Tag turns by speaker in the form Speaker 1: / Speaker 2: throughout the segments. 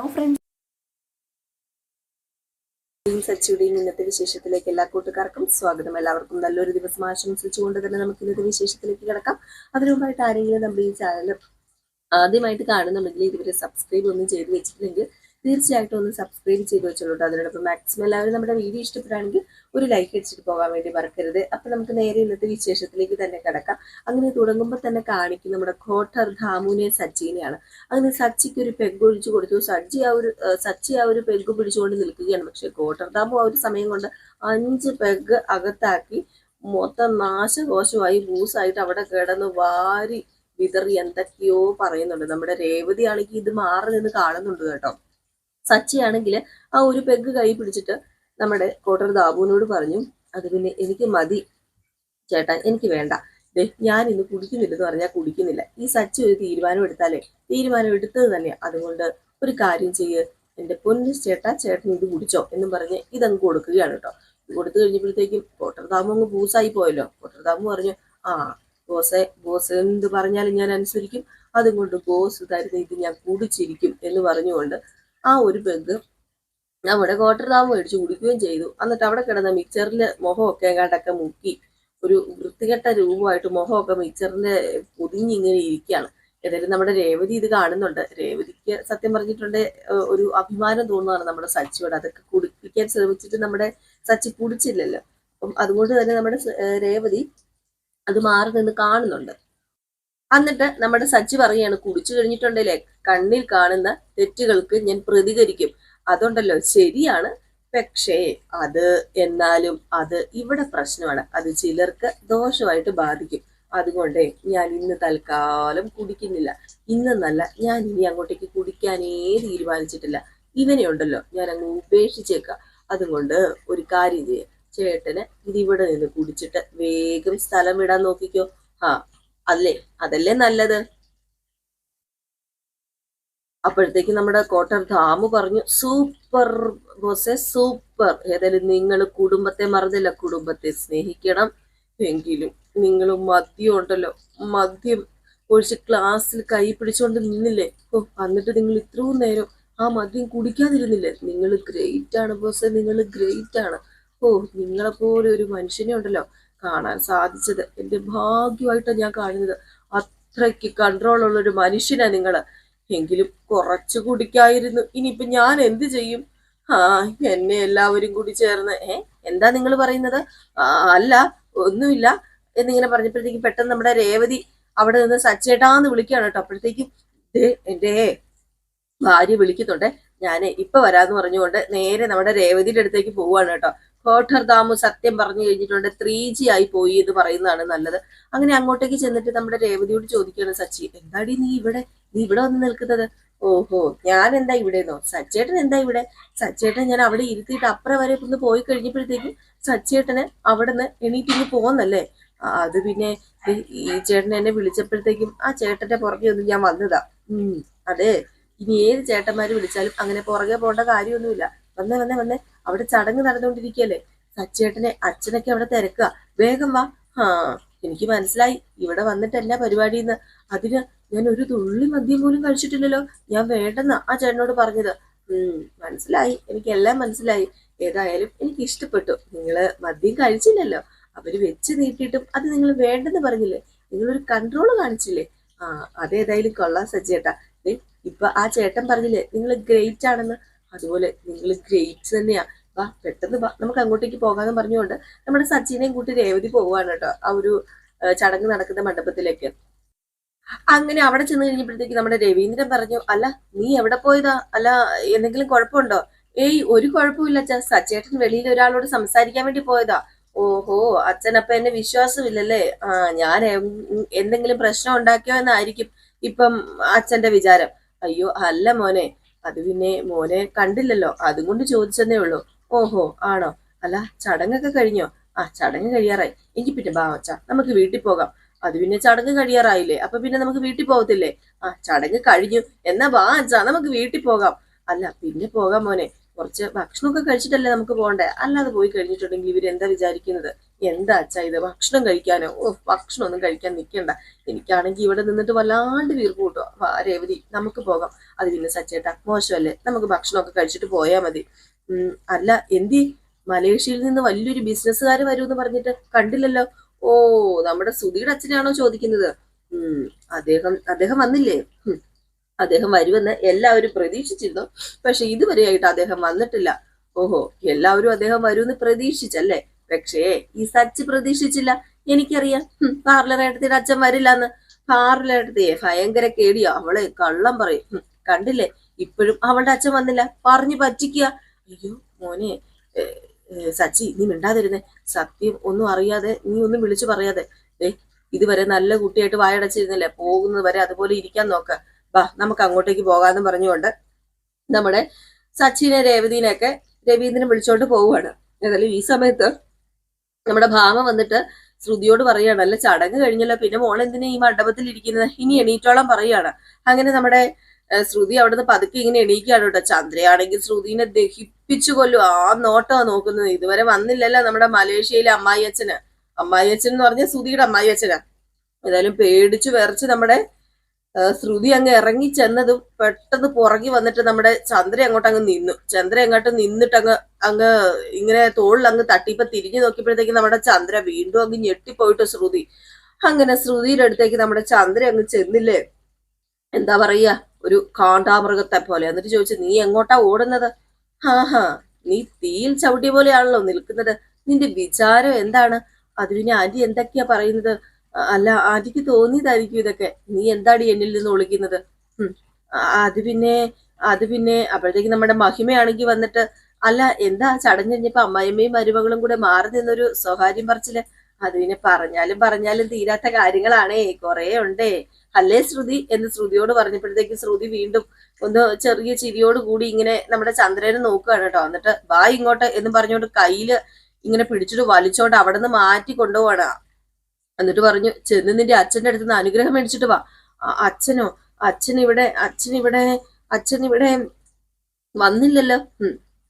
Speaker 1: Hello friends സച്ചിയുടെയും ഇന്നത്തെ വിശേഷത്തിലേക്ക് എല്ലാ കൂട്ടുകാർക്കും സ്വാഗതം. എല്ലാവർക്കും നല്ലൊരു ദിവസം ആശംസിച്ചുകൊണ്ട് തന്നെ നമുക്ക് ഇന്നത്തെ വിശേഷത്തിലേക്ക് കിടക്കാം. അതിനുമായിട്ട് ആരെങ്കിലും നമ്മുടെ ഈ ചാനൽ ആദ്യമായിട്ട് കാണുന്നുണ്ടെങ്കിൽ ഇതുവരെ സബ്സ്ക്രൈബ് ഒന്നും ചെയ്ത് വെച്ചിട്ടില്ലെങ്കിൽ തീർച്ചയായിട്ടും ഒന്ന് സബ്സ്ക്രൈബ് ചെയ്ത് വെച്ചോളൂ അതിനോടൊപ്പം മാക്സിമം എല്ലാവരും നമ്മുടെ വീഡിയോ ഇഷ്ടപ്പെടുകയാണെങ്കിൽ ഒരു ലൈക്ക് അടിച്ചിട്ട് പോകാൻ വേണ്ടി മറക്കരുത്. അപ്പോൾ നമുക്ക് നേരെ ഇന്നത്തെ വിശേഷത്തിലേക്ക് തന്നെ കിടക്കാം. അങ്ങനെ തുടങ്ങുമ്പോൾ തന്നെ കാണിക്കും നമ്മുടെ ഖോട്ടർ ധാമുനെ സച്ചിനെയാണ്. അങ്ങനെ സച്ചിക്ക് ഒരു പെഗ് ഒഴിച്ചു കൊടുത്തു. സജ്ജി ആ ഒരു സച്ചി ആ ഒരു പെഗ് പിടിച്ചുകൊണ്ട് നിൽക്കുകയാണ്. പക്ഷേ ഖോട്ടർ ധാമു ആ ഒരു സമയം കൊണ്ട് അഞ്ച് പെഗ് അകത്താക്കി മൊത്തം നാശകോശമായി ബൂസായിട്ട് അവിടെ കിടന്ന് വാരി വിതറി എന്തൊക്കെയോ പറയുന്നുണ്ട്. നമ്മുടെ രേവതിയാണെങ്കിൽ ഇത് മാറി നിന്ന് കാണുന്നുണ്ട് കേട്ടോ. സച്ചിയാണെങ്കിൽ ആ ഒരു പെഗ് കൈ പിടിച്ചിട്ട് നമ്മുടെ കോട്ടർ ദാബുവിനോട് പറഞ്ഞു അത് പിന്നെ എനിക്ക് മതി ചേട്ടാ എനിക്ക് വേണ്ട. ദേ ഞാൻ ഇന്ന് കുടിക്കുന്നില്ലെന്ന് പറഞ്ഞാൽ കുടിക്കുന്നില്ല. ഈ സച്ചി ഒരു തീരുമാനം എടുത്താലേ തീരുമാനം എടുത്തത് തന്നെ അതുകൊണ്ട് ഒരു കാര്യം ചെയ്യ്. എന്റെ പൊന്നു ചേട്ടാ ചേട്ടൻ ഇത് കുടിച്ചോ എന്ന് പറഞ്ഞ് ഇതങ്ങ് കൊടുക്കുകയാണ് കേട്ടോ. കൊടുത്തു കഴിഞ്ഞപ്പോഴത്തേക്കും കോട്ടർ ദാമു അങ്ങ് ബൂസായി പോയല്ലോ. കോട്ടർ ദാമു പറഞ്ഞു ആ ബോസെ ബോസ് എന്ത് പറഞ്ഞാലും ഞാൻ അനുസരിക്കും. അതുകൊണ്ട് ബോസ് തരുന്ന ഇത് ഞാൻ കുടിച്ചിരിക്കും എന്ന് പറഞ്ഞുകൊണ്ട് ആ ഒരു പെഗ് നമ്മുടെ കോട്ടർ താവ് മേടിച്ച് കുടിക്കുകയും ചെയ്തു. എന്നിട്ട് അവിടെ കിടന്ന മിക്സറിൽ മുഖമൊക്കെ എങ്ങാണ്ടൊക്കെ മുക്കി ഒരു വൃത്തികെട്ട രൂപമായിട്ട് മുഖമൊക്കെ മിക്സറിന്റെ പൊതിഞ്ഞിങ്ങനെ ഇരിക്കുകയാണ്. ഏതായാലും നമ്മുടെ രേവതി ഇത് കാണുന്നുണ്ട്. രേവതിക്ക് സത്യം പറഞ്ഞിട്ടുണ്ട് ഒരു അഭിമാനം തോന്നുന്നതാണ് നമ്മുടെ സച്ചിയോട്. അതൊക്കെ കുടിപ്പിക്കാൻ ശ്രമിച്ചിട്ട് നമ്മുടെ സച്ചി കുടിച്ചില്ലല്ലോ. അപ്പം അതുകൊണ്ട് തന്നെ നമ്മുടെ രേവതി അത് മാറി നിന്ന് കാണുന്നുണ്ട്. എന്നിട്ട് നമ്മുടെ സച്ചി പറയാണ് കുടിച്ചു കഴിഞ്ഞിട്ടുണ്ടല്ലേ? കണ്ണിൽ കാണുന്ന തെറ്റുകൾക്ക് ഞാൻ പ്രതികരിക്കും. അതുണ്ടല്ലോ ശരിയാണ്. പക്ഷേ അത് എന്നാലും അത് ഇവിടെ പ്രശ്നമാണ്. അത് ചിലർക്ക് ദോഷമായിട്ട് ബാധിക്കും. അതുകൊണ്ട് ഞാൻ ഇന്ന് തൽക്കാലം കുടിക്കുന്നില്ല. ഇന്നല്ല ഞാൻ ഇനി അങ്ങോട്ടേക്ക് കുടിക്കാനേ തീരുമാനിച്ചിട്ടില്ല. ഇവനെ ഉണ്ടല്ലോ ഞാൻ അങ്ങ് ഉപേക്ഷിച്ചേക്കാം. അതുകൊണ്ട് ഒരു കാര്യം ചെയ്യാം. ചേട്ടന് ഇതിവിടെ നിന്ന് കുടിച്ചിട്ട് വേഗം സ്ഥലം വിടാൻ നോക്കിക്കോ. ആ അല്ലേ? അതല്ലേ നല്ലത്? അപ്പോഴത്തേക്ക് നമ്മുടെ കോട്ടർ ധാമു പറഞ്ഞു സൂപ്പർ ബോസെ സൂപ്പർ. ഏതായാലും നിങ്ങൾ കുടുംബത്തെ മറന്നില്ല. കുടുംബത്തെ സ്നേഹിക്കണം എങ്കിലും നിങ്ങൾ മദ്യം ഉണ്ടല്ലോ. മദ്യം ഒഴിച്ച് ക്ലാസ്സിൽ കൈ പിടിച്ചുകൊണ്ട് നിന്നില്ലേ? ഓ എന്നിട്ട് നിങ്ങൾ ഇത്രയും നേരം ആ മദ്യം കുടിക്കാതിരുന്നില്ലേ? നിങ്ങൾ ഗ്രേറ്റ് ആണ് ബോസെ നിങ്ങൾ ഗ്രേറ്റ് ആണ്. ഓ നിങ്ങളെപ്പോലെ ഒരു മനുഷ്യനെ ഉണ്ടല്ലോ. കാണാൻ സാധിച്ചത്. എന്റെ ഭാഗ്യമായിട്ടാണ് ഞാൻ കാണുന്നത്. അത്രയ്ക്ക് കൺട്രോൾ ഉള്ള ഒരു മനുഷ്യനാ നിങ്ങൾ എങ്കിലും കുറച്ച് കുടിക്കായിരുന്നു. ഇനിയിപ്പൊ ഞാൻ എന്ത് ചെയ്യും? ആ എന്നെ എല്ലാവരും കൂടി ചേർന്ന് ഏ എന്താ നിങ്ങൾ പറയുന്നത്? അല്ല ഒന്നുമില്ല എന്നിങ്ങനെ പറഞ്ഞപ്പോഴത്തേക്ക് പെട്ടെന്ന് നമ്മുടെ രേവതി അവിടെ നിന്ന് സച്ചേട്ടാന്ന് വിളിക്കുകയാണ് കേട്ടോ. അപ്പോഴത്തേക്കും ദേ എന്റെ ഭാര്യ വിളിക്കുന്നുണ്ട്. ഞാൻ ഇപ്പൊ വരാന്ന് പറഞ്ഞുകൊണ്ട് നേരെ നമ്മുടെ രേവതിയുടെ അടുത്തേക്ക് പോവാണ് കേട്ടോ. കോട്ടർ ദാമു സത്യം പറഞ്ഞു കഴിഞ്ഞിട്ടുണ്ട്. ത്രീ ജി ആയി പോയി എന്ന് പറയുന്നതാണ് നല്ലത്. അങ്ങനെ അങ്ങോട്ടേക്ക് ചെന്നിട്ട് നമ്മുടെ രേവതിയോട് ചോദിക്കുകയാണ് സച്ചി എന്താടി നീ ഇവിടെ നീ ഇവിടെ വന്ന് നിൽക്കുന്നത്? ഓഹോ ഞാൻ എന്താ ഇവിടെ ഇവിടെന്നോ? സച്ചേട്ടൻ എന്താ ഇവിടെ? സച്ചേട്ടൻ ഞാൻ അവിടെ ഇരുത്തിയിട്ട് അപ്പുറം വരെ ഒന്ന് പോയി കഴിഞ്ഞപ്പോഴത്തേക്കും സച്ചേട്ടന് അവിടെ നിന്ന് എണീറ്റ് പോകുന്നല്ലേ അത് പിന്നെ ഈ ചേട്ടൻ എന്നെ വിളിച്ചപ്പോഴത്തേക്കും ആ ചേട്ടന്റെ പുറകെ ഒന്നും ഞാൻ വന്നതാ. ഉം അതെ ഇനി ഏത് ചേട്ടന്മാര് വിളിച്ചാലും അങ്ങനെ പുറകെ പോകേണ്ട കാര്യമൊന്നുമില്ല. വന്നേ വന്നേ വന്നേ. അവിടെ ചടങ്ങ് നടന്നുകൊണ്ടിരിക്കുകയല്ലേ? സച്ചേട്ടനെ അച്ഛനൊക്കെ അവിടെ തിരക്കുക. വേഗം വാ. ആ എനിക്ക് മനസ്സിലായി. ഇവിടെ വന്നിട്ടല്ല പരിപാടിയെന്ന്. അതിന് ഞാൻ ഒരു തുള്ളി മദ്യം പോലും കഴിച്ചിട്ടില്ലല്ലോ. ഞാൻ വേണ്ടെന്ന് ആ ചേട്ടനോട് പറഞ്ഞത്. ഉം മനസ്സിലായി. എനിക്കെല്ലാം മനസ്സിലായി. ഏതായാലും എനിക്ക് ഇഷ്ടപ്പെട്ടു നിങ്ങൾ മദ്യം കഴിച്ചില്ലല്ലോ. അവർ വെച്ച് നീട്ടിയിട്ടും അത് നിങ്ങൾ വേണ്ടെന്ന് പറഞ്ഞില്ലേ? നിങ്ങളൊരു കൺട്രോൾ കാണിച്ചില്ലേ? ആ അതേതായാലും കൊള്ളാം സജ്ജേട്ടാ. ഇപ്പൊ ആ ചേട്ടൻ പറഞ്ഞില്ലേ നിങ്ങൾ ഗ്രേറ്റ് ആണെന്ന്. അതുപോലെ നിങ്ങൾ ഗ്രേറ്റ് തന്നെയാ. വാ പെട്ടെന്ന് വാ. നമുക്ക് അങ്ങോട്ടേക്ക് പോകാന്ന് പറഞ്ഞുകൊണ്ട് നമ്മുടെ സച്ചിനെയും കൂട്ടി രേവതി പോവാണ് കേട്ടോ ആ ഒരു ചടങ്ങ് നടക്കുന്ന മണ്ഡപത്തിലേക്ക്. അങ്ങനെ അവിടെ ചെന്ന് കഴിഞ്ഞപ്പോഴത്തേക്ക് നമ്മുടെ രവീന്ദ്രൻ പറഞ്ഞു അല്ല നീ എവിടെ പോയതാ? അല്ല എന്തെങ്കിലും കുഴപ്പമുണ്ടോ? ഏയ് ഒരു കുഴപ്പമില്ല അച്ഛൻ സച്ചേട്ടൻ വെളിയിൽ ഒരാളോട് സംസാരിക്കാൻ വേണ്ടി പോയതാ. ഓഹോ അച്ഛൻ അപ്പൊ എന്നെ വിശ്വാസമില്ലല്ലേ? ആ ഞാൻ എന്തെങ്കിലും പ്രശ്നം ഉണ്ടാക്കിയോ എന്നായിരിക്കും ഇപ്പം അച്ഛന്റെ വിചാരം. അയ്യോ അല്ല മോനെ അത് പിന്നെ മോനെ കണ്ടില്ലല്ലോ. അതും കൊണ്ട് ചോദിച്ചെന്നേ ഉള്ളൂ. ഓഹോ ആണോ? അല്ല ചടങ്ങൊക്കെ കഴിഞ്ഞോ? ആ ചടങ്ങ് കഴിയാറായി. എങ്കിൽ പിന്നെ ബാവച്ച നമുക്ക് വീട്ടിൽ പോകാം. അത് പിന്നെ ചടങ്ങ് കഴിയാറായില്ലേ? അപ്പൊ പിന്നെ നമുക്ക് വീട്ടിൽ പോകത്തില്ലേ? ആ ചടങ്ങ് കഴിഞ്ഞു. എന്നാ അച്ഛാ നമുക്ക് വീട്ടിൽ പോകാം. അല്ല പിന്നെ പോകാം മോനെ. കുറച്ച് ഭക്ഷണമൊക്കെ കഴിച്ചിട്ടല്ലേ നമുക്ക് പോകണ്ടേ? അല്ലാതെ പോയി കഴിഞ്ഞിട്ടുണ്ടെങ്കിൽ ഇവരെന്താ വിചാരിക്കുന്നത്? എന്താ അച്ഛാ ഇത്? ഭക്ഷണം കഴിക്കാനോ? ഓ ഭക്ഷണം ഒന്നും കഴിക്കാൻ നിൽക്കണ്ട എനിക്കാണെങ്കിൽ ഇവിടെ നിന്നിട്ട് വല്ലാണ്ട് വീർപ്പ് കൂട്ടോ രേവതി നമുക്ക് പോകാം. അത് പിന്നെ സച്ചേട്ടാ മോശമല്ലേ? നമുക്ക് ഭക്ഷണമൊക്കെ കഴിച്ചിട്ട് പോയാൽ മതി. അല്ല എന്തി? മലേഷ്യയിൽ നിന്ന് വലിയൊരു ബിസിനസ്സുകാർ വരുമെന്ന് പറഞ്ഞിട്ട് കണ്ടില്ലല്ലോ? ഓ നമ്മുടെ സുധിയുടെ അച്ഛനാണോ ചോദിക്കുന്നത്? അദ്ദേഹം അദ്ദേഹം വന്നില്ലേ? അദ്ദേഹം വരുമെന്ന് എല്ലാവരും പ്രതീക്ഷിച്ചിരുന്നു. പക്ഷെ ഇതുവരെയായിട്ട് അദ്ദേഹം വന്നിട്ടില്ല. ഓഹോ എല്ലാവരും അദ്ദേഹം വരുമെന്ന് പ്രതീക്ഷിച്ചല്ലേ? പക്ഷേ ഈ സച്ച് പ്രതീക്ഷിച്ചില്ല. എനിക്കറിയാം. പാർലറേട്ടത്തിന്റെ അച്ഛൻ വരില്ലെന്ന്. പാർലറേട്ടത്തിയെ ഭയങ്കര കേടിയോ. അവളെ കള്ളം പറയും. കണ്ടില്ലേ? ഇപ്പോഴും അവളുടെ അച്ഛൻ വന്നില്ല. പറഞ്ഞു പറ്റിക്കുക. അയ്യോ മോനെ. സച്ചി നീ മിണ്ടാതിരുന്നേ. സത്യം ഒന്നും അറിയാതെ നീ ഒന്നും വിളിച്ചു പറയാതെ. ഏ ഇതുവരെ നല്ല കുട്ടിയായിട്ട് വായടച്ചിരുന്നില്ലേ? പോകുന്നത് വരെ അതുപോലെ ഇരിക്കാൻ നോക്ക. ബാ നമുക്ക് അങ്ങോട്ടേക്ക് പോകാന്ന് പറഞ്ഞുകൊണ്ട് നമ്മുടെ സച്ചിനെ രേവതിനെയൊക്കെ രവീന്ദ്രൻ വിളിച്ചോണ്ട് പോവുകയാണ്. ഏതായാലും ഈ സമയത്ത് നമ്മുടെ ഭാമ വന്നിട്ട് ശ്രുതിയോട് പറയാണ് അല്ല ചടങ്ങ് കഴിഞ്ഞല്ലോ പിന്നെ മോൾ എന്തിനാ ഈ മണ്ഡപത്തിൽ ഇരിക്കുന്നത്? ഇനി എണീറ്റോളം പറയാണ് അങ്ങനെ നമ്മുടെ ശ്രുതി അവിടുന്ന് പതുക്കെ ഇങ്ങനെ എണീക്കുകയാണ് കേട്ടോ. ചന്ദ്രയാണെങ്കിൽ ശ്രുതിനെ ദഹിപ്പിച്ചു കൊല്ലും. ആ നോട്ടാ നോക്കുന്നത്. ഇതുവരെ വന്നില്ലല്ലോ നമ്മുടെ മലേഷ്യയിലെ അമ്മായി അച്ഛന്. അമ്മായി അച്ഛൻ എന്ന് പറഞ്ഞാൽ ശ്രുതിയുടെ അമ്മായി അച്ഛനാ. ഏതായാലും പേടിച്ചു വിറച്ച് നമ്മുടെ ശ്രുതി അങ്ങ് ഇറങ്ങി ചെന്നതും പെട്ടെന്ന് പുറകി വന്നിട്ട് നമ്മുടെ ചന്ദ്ര അങ്ങോട്ട് അങ്ങ് നിന്നു. ചന്ദ്ര അങ്ങോട്ട് നിന്നിട്ട് അങ്ങ് അങ്ങ് ഇങ്ങനെ തോളിൽ അങ്ങ് തട്ടിപ്പ തിരിഞ്ഞു നോക്കിയപ്പോഴത്തേക്ക് നമ്മുടെ ചന്ദ്ര വീണ്ടും അങ്ങ് ഞെട്ടിപ്പോയിട്ട് ശ്രുതി. അങ്ങനെ ശ്രുതിയുടെ അടുത്തേക്ക് നമ്മുടെ ചന്ദ്ര അങ്ങ് ചെന്നില്ലേ? എന്താ പറയാ ഒരു കാണ്ടാമൃഗത്തെ പോലെ. എന്നിട്ട് ചോദിച്ചു നീ എങ്ങോട്ടാ ഓടുന്നത്? ഹാഹാ നീ തീയിൽ ചവിട്ടിയ പോലെയാണല്ലോ നിൽക്കുന്നത്. നിന്റെ വിചാരം എന്താണ്? അതിന് ആന്റി എന്തൊക്കെയാ പറയുന്നത്? അല്ല ആന്റിക്ക് തോന്നിയതായിരിക്കും ഇതൊക്കെ. നീ എന്താടി എന്നിൽ നിന്ന് ഒളിക്കുന്നത്. അത് പിന്നെ അത് പിന്നെ അപ്പോഴത്തേക്ക് നമ്മുടെ മഹിമയാണെങ്കിൽ വന്നിട്ട് അല്ല എന്താ ചടഞ്ഞ് കഴിഞ്ഞപ്പോ അമ്മായിമ്മയും മരുമകളും കൂടെ മാറി നിന്നൊരു സ്വകാര്യം പറച്ചിൽ? അത് പിന്നെ പറഞ്ഞാലും പറഞ്ഞാലും തീരാത്ത കാര്യങ്ങളാണേ. കൊറേ ഉണ്ടേ. അല്ലേ ശ്രുതി? എന്ന് ശ്രുതിയോട് പറഞ്ഞപ്പോഴത്തേക്ക് ശ്രുതി വീണ്ടും ഒന്ന് ചെറിയ ചിരിയോട് കൂടി ഇങ്ങനെ നമ്മുടെ ചന്ദ്രനെ നോക്കുകയാണ് കേട്ടോ. എന്നിട്ട് വാ ഇങ്ങോട്ട് എന്ന് പറഞ്ഞുകൊണ്ട് കയ്യിൽ ഇങ്ങനെ പിടിച്ചിട്ട് വലിച്ചോണ്ട് അവിടെ നിന്ന് മാറ്റി കൊണ്ടുപോവാണ്. എന്നിട്ട് പറഞ്ഞു ചെന്ന് നിന്റെ അച്ഛന്റെ അടുത്ത് നിന്ന് അനുഗ്രഹം മേടിച്ചിട്ട് വാ. അച്ഛനോ? അച്ഛൻ ഇവിടെ അച്ഛൻ ഇവിടെ അച്ഛൻ ഇവിടെ വന്നില്ലല്ലോ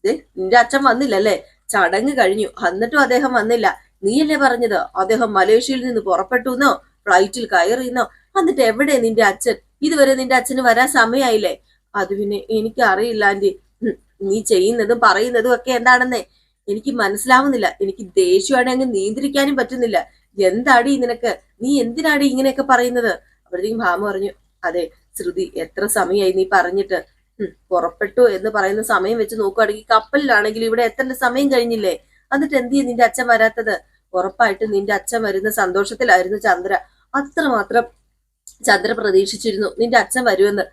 Speaker 1: നിന്റെ അച്ഛൻ വന്നില്ലല്ലേ? ചടങ്ങ് കഴിഞ്ഞു. എന്നിട്ടും അദ്ദേഹം വന്നില്ല. നീയല്ലേ പറഞ്ഞത്? അദ്ദേഹം മലേഷ്യയിൽ നിന്ന് പുറപ്പെട്ടു എന്നോ ഫ്ലൈറ്റിൽ കയറിയെന്നോ എന്നിട്ട് എവിടെ നിന്റെ അച്ഛൻ? ഇതുവരെ നിന്റെ അച്ഛന് വരാൻ സമയമായില്ലേ അത് പിന്നെ എനിക്ക് അറിയില്ല ആന്റി നീ ചെയ്യുന്നതും പറയുന്നതും ഒക്കെ എന്താണെന്നേ? എനിക്ക് മനസ്സിലാവുന്നില്ല. എനിക്ക് ദേഷ്യമാണ് അങ്ങ് നിയന്ത്രിക്കാനും പറ്റുന്നില്ല. എന്താടി നിനക്ക്? നീ എന്തിനാടി ഇങ്ങനെയൊക്കെ പറയുന്നത്? അപ്പോഴത്തേക്കും ഭാമ പറഞ്ഞു അതെ ശ്രുതി എത്ര സമയമായി നീ പറഞ്ഞിട്ട്? പുറപ്പെട്ടു എന്ന് പറയുന്ന സമയം വെച്ച് നോക്കുകയാണെങ്കിൽ കപ്പലിലാണെങ്കിൽ ഇവിടെ എത്തേണ്ട സമയം കഴിഞ്ഞില്ലേ? എന്നിട്ട് എന്ത് ചെയ്യും നിന്റെ അച്ഛൻ വരാത്തത്? ഉറപ്പായിട്ടും നിന്റെ അച്ഛൻ വരുന്ന സന്തോഷത്തിലായിരുന്നു ചന്ദ്ര. അത്രമാത്രം ചന്ദ്ര പ്രതീക്ഷിച്ചിരുന്നു നിന്റെ അച്ഛൻ വരുമെന്ന്.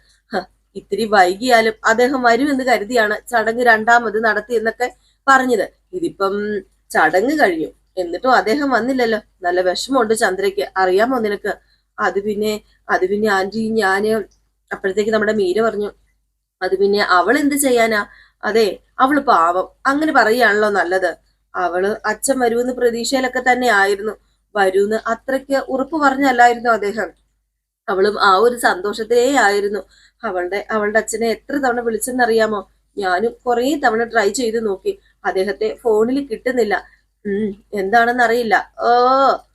Speaker 1: ഇത്തിരി വൈകിയാലും അദ്ദേഹം വരുമെന്ന് കരുതിയാണ് ചടങ്ങ് രണ്ടാമത് നടത്തി എന്നൊക്കെ പറഞ്ഞത്. ഇതിപ്പം ചടങ്ങ് കഴിഞ്ഞു. എന്നിട്ടും അദ്ദേഹം വന്നില്ലല്ലോ. നല്ല വിഷമമുണ്ട് ചന്ദ്രയ്ക്ക്. അറിയാമോ നിനക്ക്? അത് പിന്നെ അത് പിന്നെ ആന്റി ഞാൻ അപ്പോഴത്തേക്ക് നമ്മുടെ മീര പറഞ്ഞു അത് പിന്നെ അവൾ എന്ത് ചെയ്യാനാ? അതെ അവൾ പാവം. അങ്ങനെ പറയുകയാണല്ലോ നല്ലത്. അവൾ അച്ഛൻ വരുമെന്ന് പ്രതീക്ഷയിലൊക്കെ തന്നെ ആയിരുന്നു. വരൂന്ന് അത്രയ്ക്ക് ഉറപ്പ് പറഞ്ഞല്ലായിരുന്നു അദ്ദേഹം. അവളും ആ ഒരു സന്തോഷത്തിലേ ആയിരുന്നു. അവളുടെ അവളുടെ അച്ഛനെ എത്ര തവണ വിളിച്ചെന്നറിയാമോ? ഞാനും കുറേ തവണ ട്രൈ ചെയ്ത് നോക്കി. അദ്ദേഹത്തെ ഫോണിൽ കിട്ടുന്നില്ല. എന്താണെന്ന് അറിയില്ല. ഓ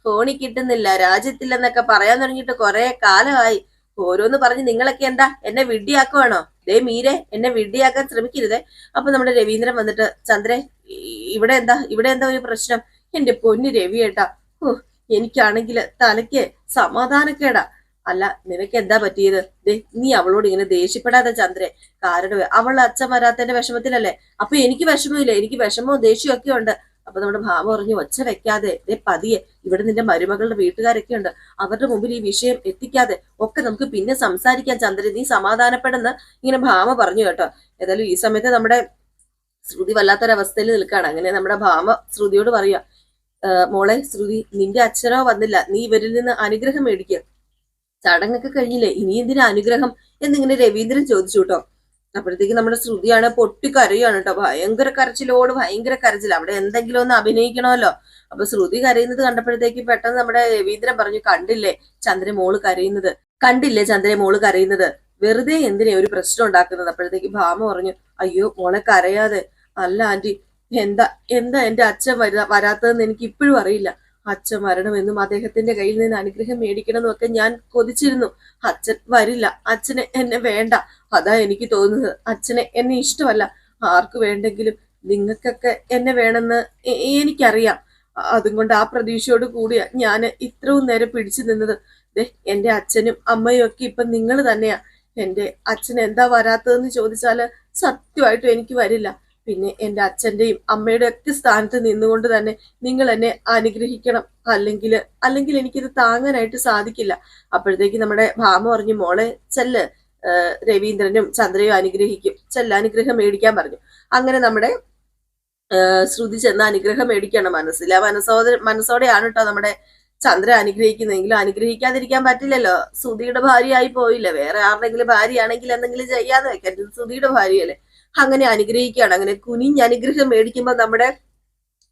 Speaker 1: ഫോണി കിട്ടുന്നില്ല. രാജ്യത്തില്ലെന്നൊക്കെ പറയാൻ തുടങ്ങിയിട്ട് കുറെ കാലമായി. ഓരോന്ന് പറഞ്ഞ് നിങ്ങളൊക്കെ എന്താ? എന്നെ വിഡ്ഡിയാക്കുവാണോ ദേ മീരെ എന്നെ വിഡ്ഢിയാക്കാൻ ശ്രമിക്കരുതേ. അപ്പൊ നമ്മുടെ രവീന്ദ്രൻ വന്നിട്ട് ചന്ദ്രേ ഇവിടെ എന്താ? ഇവിടെ എന്താ ഒരു പ്രശ്നം? എന്റെ പൊന്നു രവി ഏട്ടാ ഓ എനിക്കാണെങ്കിൽ തലയ്ക്ക് സമാധാനക്കേടാ. അല്ല നിനക്ക് എന്താ പറ്റിയത്? ദേ നീ അവളോട് ഇങ്ങനെ ദേഷ്യപ്പെടാതെ ചന്ദ്രേ. കാരണം അവൾ അച്ഛൻ വരാത്തതിന്റെ വിഷമത്തിലല്ലേ? അപ്പൊ എനിക്ക് വിഷമമില്ല. എനിക്ക് വിഷമവും ദേഷ്യമൊക്കെ ഉണ്ട്. അപ്പൊ നമ്മുടെ ഭാവം പറഞ്ഞു ഒച്ച വെക്കാതെ പതിയെ ഇവിടെ നിന്റെ മരുമകളുടെ വീട്ടുകാരൊക്കെ ഉണ്ട്. അവരുടെ മുമ്പിൽ ഈ വിഷയം എത്തിക്കാതെ ഒക്കെ നമുക്ക് പിന്നെ സംസാരിക്കാം ചന്ദ്രൻ. നീ സമാധാനപ്പെടുന്ന ഇങ്ങനെ ഭാമ പറഞ്ഞു കേട്ടോ. ഏതായാലും ഈ സമയത്ത് നമ്മുടെ ശ്രുതി വല്ലാത്തൊരവസ്ഥയിൽ നിൽക്കുകയാണ്. അങ്ങനെ നമ്മുടെ ഭാമ ശ്രുതിയോട് പറയുക "ഏഹ് മോളെ ശ്രുതി നിന്റെ അച്ഛനോ വന്നില്ല. നീ ഇവരിൽ നിന്ന് അനുഗ്രഹം മേടിക്കുക ചടങ്ങൊക്കെ കഴിഞ്ഞില്ലേ? ഇനി എന്തിനാ അനുഗ്രഹം? എന്നിങ്ങനെ രവീന്ദ്രൻ ചോദിച്ചു കേട്ടോ. അപ്പോഴത്തേക്ക് നമ്മുടെ ശ്രുതിയാണ് പൊട്ടിക്കരയാണ് കേട്ടോ. ഭയങ്കര കരച്ചിലോട് ഭയങ്കര കരച്ചിൽ. അവിടെ എന്തെങ്കിലും ഒന്ന് അഭിനയിക്കണമല്ലോ. അപ്പൊ ശ്രുതി കരയുന്നത് കണ്ടപ്പോഴത്തേക്ക് പെട്ടെന്ന് നമ്മുടെ രവീന്ദ്രൻ പറഞ്ഞു കണ്ടില്ലേ ചന്ദ്ര മോൾ കരയുന്നത്? കണ്ടില്ലേ ചന്ദ്ര മോൾ കരയുന്നത്? വെറുതെ എന്തിനാ ഒരു പ്രശ്നം ഉണ്ടാക്കുന്നത്? അപ്പോഴത്തേക്ക് ഭാമ പറഞ്ഞു അയ്യോ മോളെ കരയാതെ. അല്ല ആന്റി എന്താ എന്താ എന്റെ അച്ഛൻ വരാ വരാത്തതെന്ന് എനിക്ക് ഇപ്പോഴും അറിയില്ല. അച്ഛൻ വരണമെന്നും അദ്ദേഹത്തിന്റെ കയ്യിൽ നിന്ന് അനുഗ്രഹം മേടിക്കണമെന്നും ഒക്കെ ഞാൻ കൊതിച്ചിരുന്നു. അച്ഛൻ വരില്ല. അച്ഛനെ എന്നെ വേണ്ട. അതാ എനിക്ക് തോന്നുന്നത്. അച്ഛനെ എന്നെ ഇഷ്ടമല്ല. ആർക്ക് വേണ്ടെങ്കിലും നിങ്ങൾക്കൊക്കെ എന്നെ വേണമെന്ന് എനിക്കറിയാം. അതും കൊണ്ട് ആ പ്രതീക്ഷയോട് കൂടിയാ ഞാൻ ഇത്രയും നേരം പിടിച്ചു നിന്നത്. ദേ എന്റെ അച്ഛനും അമ്മയും ഒക്കെ ഇപ്പൊ നിങ്ങൾ തന്നെയാ. എന്റെ അച്ഛൻ എന്താ വരാത്തതെന്ന് ചോദിച്ചാൽ സത്യമായിട്ടും എനിക്ക് വരില്ല. പിന്നെ എന്റെ അച്ഛന്റെയും അമ്മയുടെ ഒക്കെ സ്ഥാനത്ത് നിന്നുകൊണ്ട് തന്നെ നിങ്ങൾ എന്നെ അനുഗ്രഹിക്കണം. അല്ലെങ്കിൽ അല്ലെങ്കിൽ എനിക്കിത് താങ്ങാനായിട്ട് സാധിക്കില്ല. അപ്പോഴത്തേക്ക് നമ്മുടെ ഭാമ പറഞ്ഞു മോളെ ചെല്ല്. രവീന്ദ്രനും ചന്ദ്രയും അനുഗ്രഹിക്കും. ചെല്ല അനുഗ്രഹം മേടിക്കാൻ പറഞ്ഞു. അങ്ങനെ നമ്മുടെ ശ്രുതി ചെന്ന് അനുഗ്രഹം മേടിക്കണം മനസ്സിൽ. ആ മനസ്സോദ മനസ്സോടെയാണ് കേട്ടോ നമ്മുടെ ചന്ദ്ര അനുഗ്രഹിക്കുന്നെങ്കിലും അനുഗ്രഹിക്കാതിരിക്കാൻ പറ്റില്ലല്ലോ. ശ്രുതിയുടെ ഭാര്യയായി പോയില്ല. വേറെ ആരുടെങ്കിലും ഭാര്യയാണെങ്കിൽ എന്തെങ്കിലും ചെയ്യാന്ന് വെക്കരുത് ശ്രുതിയുടെ ഭാര്യയല്ലേ. അങ്ങനെ അനുഗ്രഹിക്കുകയാണ്. അങ്ങനെ കുനിഞ്ഞ് അനുഗ്രഹം മേടിക്കുമ്പോൾ നമ്മുടെ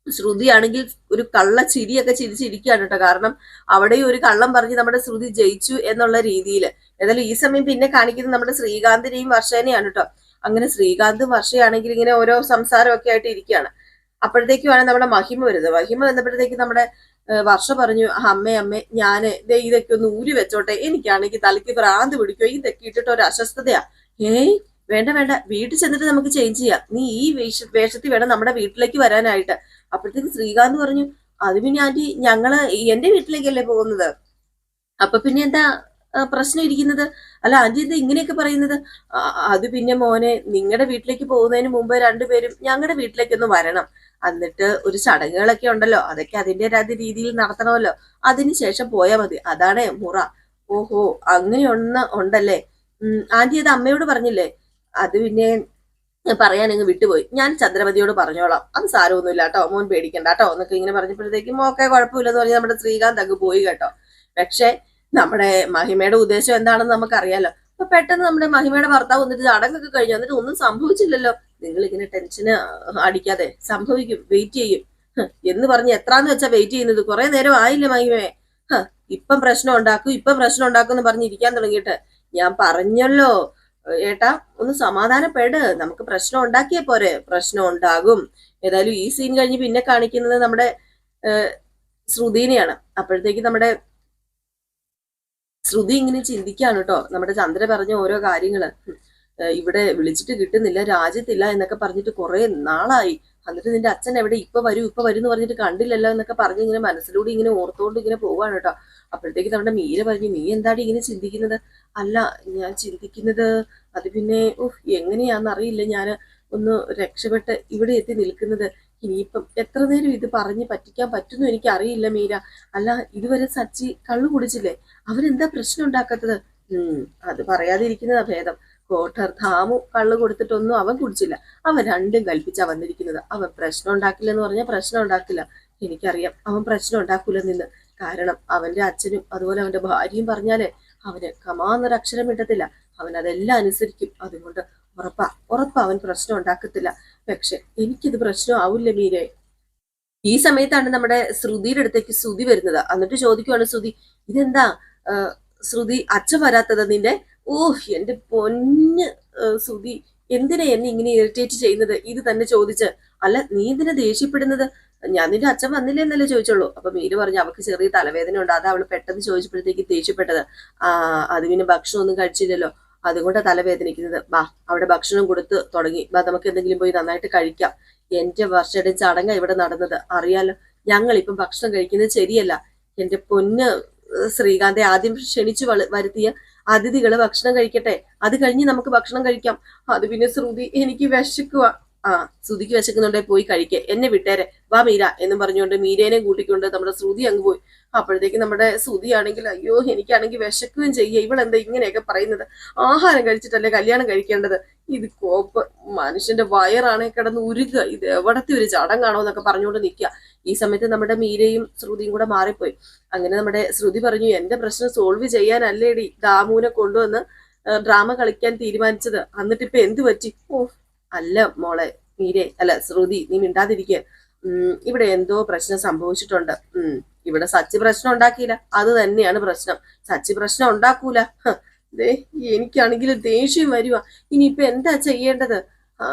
Speaker 1: ശ്രുതിയാണെങ്കിൽ ഒരു കള്ള ചിരിയൊക്കെ ചിരിച്ചിരിക്കുകയാണ് കേട്ടോ. കാരണം അവിടെയും ഒരു കള്ളം പറഞ്ഞ് നമ്മുടെ ശ്രുതി ജയിച്ചു എന്നുള്ള രീതിയിൽ ഏതായാലും ഈ സമയം പിന്നെ കാണിക്കുന്നത് നമ്മുടെ ശ്രീകാന്തിനെയും വർഷേനെയാണ് കേട്ടോ. അങ്ങനെ ശ്രീകാന്തും വർഷയാണെങ്കിൽ ഇങ്ങനെ ഓരോ സംസാരമൊക്കെ ആയിട്ട് ഇരിക്കുകയാണ്. അപ്പോഴത്തേക്കുമാണ് നമ്മുടെ മഹിമ വരുന്നത്. മഹിമ വന്നപ്പോഴത്തേക്ക് നമ്മുടെ വർഷ പറഞ്ഞു അമ്മേ അമ്മേ ദേ ഇതൊക്കെ ഒന്ന് ഊരി വെച്ചോട്ടെ. എനിക്കാണെങ്കിൽ തലയ്ക്ക് ഭ്രാന്ത് പിടിക്കോ ഇതൊക്കെ ഇട്ടിട്ട് ഒരു അസ്വസ്ഥതയാ. ഏയ് വേണ്ട വേണ്ട. വീട്ടിൽ ചെന്നിട്ട് നമുക്ക് ചേഞ്ച് ചെയ്യാം. നീ ഈ വേഷ വേഷത്തിൽ വേണം നമ്മുടെ വീട്ടിലേക്ക് വരാനായിട്ട്. അപ്പോഴത്തേക്ക് ശ്രീകാന്ത് പറഞ്ഞു അത് പിന്നെ ആന്റി ഞങ്ങൾ എന്റെ വീട്ടിലേക്കല്ലേ പോകുന്നത്? അപ്പൊ പിന്നെ എന്താ പ്രശ്നം ഇരിക്കുന്നത്? അല്ല ആന്റി എന്താ ഇങ്ങനെയൊക്കെ പറയുന്നത്? അത് പിന്നെ മോനെ നിങ്ങളുടെ വീട്ടിലേക്ക് പോകുന്നതിന് മുമ്പ് രണ്ടുപേരും ഞങ്ങളുടെ വീട്ടിലേക്കൊന്ന് വരണം. എന്നിട്ട് ഒരു ചടങ്ങുകളൊക്കെ ഉണ്ടല്ലോ അതൊക്കെ അതിന്റെതായ രീതിയിൽ നടത്തണമല്ലോ. അതിനുശേഷം പോയാൽ മതി. അതാണ് മുറ. ഓഹോ അങ്ങനെയൊന്ന് ഉണ്ടല്ലേ? ആന്റി അത് അമ്മയോട് പറഞ്ഞില്ലേ? അത് പിന്നെ പറയാൻ അങ്ങ് വിട്ടുപോയി. ഞാൻ ചന്ദ്രമതിയോട് പറഞ്ഞോളാം. അത് സാരമൊന്നുമില്ല കേട്ടോ. മോൻ പേടിക്കണ്ട കേട്ടോ എന്നൊക്കെ ഇങ്ങനെ പറഞ്ഞപ്പോഴത്തേക്കും ഓക്കെ കുഴപ്പമില്ലെന്ന് പറഞ്ഞ് നമ്മുടെ ശ്രീകാന്ത് അങ്ങ് പോയി കേട്ടോ. പക്ഷെ നമ്മുടെ മഹിമയുടെ ഉദ്ദേശം എന്താണെന്ന് നമുക്കറിയാലോ. അപ്പൊ പെട്ടെന്ന് നമ്മുടെ മഹിമയുടെ ഭർത്താവ് വന്നിട്ട് അടങ്ങൊക്കെ കഴിഞ്ഞു. എന്നിട്ട് ഒന്നും സംഭവിച്ചില്ലല്ലോ. നിങ്ങൾ ഇങ്ങനെ ടെൻഷന് അടിക്കാതെ സംഭവിക്കും വെയിറ്റ് ചെയ്യും. എന്ന് പറഞ്ഞ് എത്രാന്ന് വെച്ചാ വെയിറ്റ് ചെയ്യുന്നത്? കുറെ നേരം ആയില്ല മഹിമേ? ഹ, ഇപ്പം പ്രശ്നം ഉണ്ടാക്കും ഇപ്പം പ്രശ്നം ഉണ്ടാക്കും എന്ന് പറഞ്ഞ് ഇരിക്കാൻ തുടങ്ങിയിട്ട്. ഞാൻ പറഞ്ഞല്ലോ ഏട്ടാ ഒന്ന് സമാധാനപ്പെട്. നമുക്ക് പ്രശ്നം ഉണ്ടാക്കിയ പോരെ. പ്രശ്നം ഉണ്ടാകും. ഏതായാലും ഈ സീൻ കഴിഞ്ഞ് പിന്നെ കാണിക്കുന്നത് നമ്മുടെ ശ്രുതിനെയാണ്. അപ്പോഴത്തേക്ക് നമ്മുടെ ശ്രുതി ഇങ്ങനെ ചിന്തിക്കാണ് കേട്ടോ. നമ്മുടെ ചന്ദ്ര പറഞ്ഞ ഓരോ കാര്യങ്ങൾ. ഇവിടെ വിളിച്ചിട്ട് കിട്ടുന്നില്ല രാജ്യത്തില്ല എന്നൊക്കെ പറഞ്ഞിട്ട് കുറേ നാളായി. എന്നിട്ട് നിന്റെ അച്ഛൻ എവിടെ? ഇപ്പൊ വരും ഇപ്പൊ വരും എന്ന് പറഞ്ഞിട്ട് കണ്ടില്ലല്ലോ എന്നൊക്കെ പറഞ്ഞ് ഇങ്ങനെ മനസ്സിലൂടെ ഇങ്ങനെ ഓർത്തോണ്ട് ഇങ്ങനെ പോവാണ് കേട്ടോ. അപ്പോഴത്തേക്ക് നമ്മുടെ മീര പറഞ്ഞു നീ എന്താടി ഇങ്ങനെ ചിന്തിക്കുന്നത്? അല്ല ഞാൻ ചിന്തിക്കുന്നത് അത് പിന്നെ ഓഹ് എങ്ങനെയാണെന്നറിയില്ല ഞാൻ ഒന്ന് രക്ഷപ്പെട്ട് ഇവിടെ എത്തി നിൽക്കുന്നത്. ഇനിയിപ്പം എത്ര നേരം ഇത് പറഞ്ഞ് പറ്റിക്കാൻ പറ്റുന്നു എനിക്ക് അറിയില്ല മീര. അല്ല ഇതുവരെ സച്ചി കള്ളു കുടിച്ചില്ലേ? അവരെന്താ പ്രശ്നം ഉണ്ടാക്കാത്തത്? ഉം അത് പറയാതിരിക്കുന്നതാ ഭേദം. കോട്ടർ ധാമു കള്ളു കൊടുത്തിട്ടൊന്നും അവൻ കുടിച്ചില്ല. അവൻ രണ്ടും കൽപ്പിച്ചാ വന്നിരിക്കുന്നത്. അവൻ പ്രശ്നം ഉണ്ടാക്കില്ലെന്ന് പറഞ്ഞാൽ പ്രശ്നം ഉണ്ടാക്കില്ല. എനിക്കറിയാം അവൻ പ്രശ്നം ഉണ്ടാക്കൂലെന്നിന്ന് കാരണം അവന്റെ അച്ഛനും അതുപോലെ അവന്റെ ഭാര്യയും പറഞ്ഞാലേ അവന് കമാന്നൊരു അക്ഷരം ഇട്ടത്തില്ല അവൻ അതെല്ലാം അനുസരിക്കും. അതുകൊണ്ട് ഉറപ്പാ ഉറപ്പാ അവൻ പ്രശ്നം ഉണ്ടാക്കത്തില്ല. പക്ഷെ എനിക്കിത് പ്രശ്നം ആവില്ല മീരെ. ഈ സമയത്താണ് നമ്മുടെ ശ്രുതിയുടെ അടുത്തേക്ക് ശ്രുതി വരുന്നത്. എന്നിട്ട് ചോദിക്കുവാണ് ശ്രുതി ഇതെന്താ ശ്രുതി അച്ഛൻ വരാത്തത് നിന്റെ ഓ എന്റെ പൊന്ന് ശ്രുതി എന്തിനാ എന്നെ ഇങ്ങനെ ഇറിറ്റേറ്റ് ചെയ്യുന്നത്? ഇത് തന്നെ ചോദിച്ച് അല്ല നീ എന്തിനാ ദേഷ്യപ്പെടുന്നത്? ഞാൻ നിന്റെ അച്ഛൻ വന്നില്ലേ എന്നല്ലേ ചോദിച്ചോളൂ അപ്പൊ മീര് പറഞ്ഞു അവൾക്ക് ചെറിയ തലവേദന ഉണ്ട്. അത് അവൾ പെട്ടെന്ന് ചോദിച്ചപ്പോഴത്തേക്ക് ദേഷ്യപ്പെട്ടത്. ആ അത് പിന്നെ ഭക്ഷണം ഒന്നും കഴിച്ചില്ലല്ലോ. അതുകൊണ്ടാണ് തലവേദനിക്കുന്നത്. വാ അവിടെ ഭക്ഷണം കൊടുത്ത് തുടങ്ങി. വാ നമുക്ക് എന്തെങ്കിലും പോയി നന്നായിട്ട് കഴിക്കാം. എന്റെ വർഷയുടെ ചടങ്ങ ഇവിടെ നടന്നത്. അറിയാലോ ഞങ്ങൾ ഇപ്പം ഭക്ഷണം കഴിക്കുന്നത് ശരിയല്ല. എന്റെ പൊന്ന് ശ്രീകാന്തെ ആദ്യം ക്ഷണിച്ചു വരുത്തിയ അതിഥികൾ ഭക്ഷണം കഴിക്കട്ടെ. അത് കഴിഞ്ഞ് നമുക്ക് ഭക്ഷണം കഴിക്കാം. അത് പിന്നെ ശ്രുതി എനിക്ക് വിശക്കുക ആ ശ്രുതിക്ക് വിശക്കുന്നുണ്ടെ പോയി കഴിക്കേ. എന്നെ വിട്ടേരെ. വാ മീര എന്നും പറഞ്ഞുകൊണ്ട് മീരേനെ കൂട്ടിക്കൊണ്ട് നമ്മുടെ ശ്രുതി അങ്ങ് പോയി. അപ്പോഴത്തേക്ക് നമ്മുടെ ശ്രുതി ആണെങ്കിൽ അയ്യോ എനിക്കാണെങ്കിൽ വിശക്കുകയും ചെയ്യുക ഇവളെന്താ ഇങ്ങനെയൊക്കെ പറയുന്നത്? ആഹാരം കഴിച്ചിട്ടല്ലേ കല്യാണം കഴിക്കേണ്ടത്? ഇത് കോപ്പ് മനുഷ്യന്റെ വയറാണെ കിടന്ന് ഉരുക. ഇത് എവിടത്തെ ഒരു ചടങ്ങാണോ എന്നൊക്കെ പറഞ്ഞുകൊണ്ട് നിൽക്കുക. ഈ സമയത്ത് നമ്മുടെ മീരയും ശ്രുതിയും കൂടെ മാറിപ്പോയി. അങ്ങനെ നമ്മുടെ ശ്രുതി പറഞ്ഞു എന്റെ പ്രശ്നം സോൾവ് ചെയ്യാനല്ലേടി ദാമുവിനെ കൊണ്ടുവന്ന് ഡ്രാമ കളിക്കാൻ തീരുമാനിച്ചത്. എന്നിട്ട് ഇപ്പൊ എന്ത് പറ്റി? ഓ അല്ല മോളെ മീരെ അല്ല ശ്രുതി നീ മിണ്ടാതിരിക്കുക ഇവിടെ എന്തോ പ്രശ്നം സംഭവിച്ചിട്ടുണ്ട്. ഉം ഇവിടെ സച്ചി പ്രശ്നം ഉണ്ടാക്കിയില്ല. അത് തന്നെയാണ് പ്രശ്നം. സച്ചി പ്രശ്നം ഉണ്ടാക്കൂല. ദേ എനിക്കാണെങ്കിൽ ദേഷ്യം വരുക ഇനിയിപ്പൊ എന്താ ചെയ്യേണ്ടത്? ആ